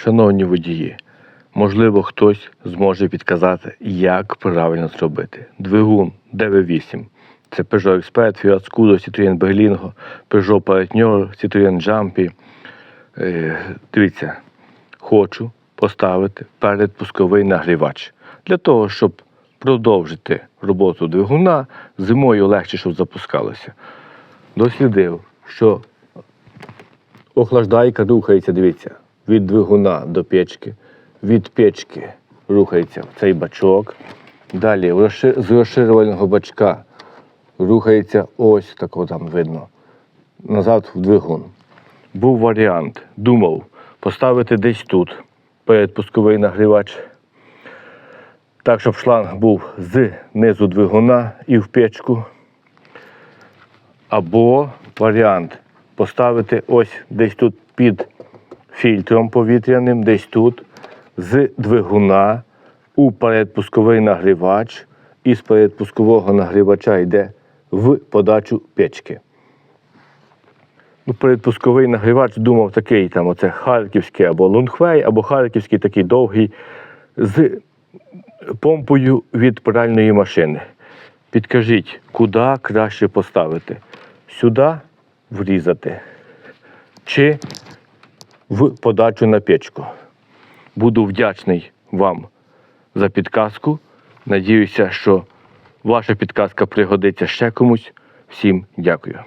Шановні водії, можливо, хтось зможе підказати, як правильно зробити. Двигун DV8. Це Peugeot Expert, Fiat Scudo, Citroën Berlingo, Peugeot Partner, Citroën Jumpy. Е, дивіться, хочу поставити передпусковий нагрівач. Для того, щоб продовжити роботу двигуна, зимою легше, щоб запускалося. Дослідив, що охлаждайка рухається, дивіться, від двигуна до печки, від печки рухається цей бачок. Далі з розширювального бачка рухається ось такого там видно. Назад в двигун. Був варіант, думав, поставити десь тут передпусковий нагрівач. Так, щоб шланг був з низу двигуна і в печку. Або варіант поставити ось десь тут під фільтром повітряним, десь тут, з двигуна у передпусковий нагрівач, і з передпускового нагрівача йде в подачу печки. Ну, передпусковий нагрівач думав такий, там оце харківський або лунгвей, або харківський такий довгий з помпою від пральної машини. Підкажіть, куди краще поставити? Сюди врізати чи в подачу на печку. Буду вдячний вам за підказку. Надіюся, що ваша підказка пригодиться ще комусь. Всім дякую.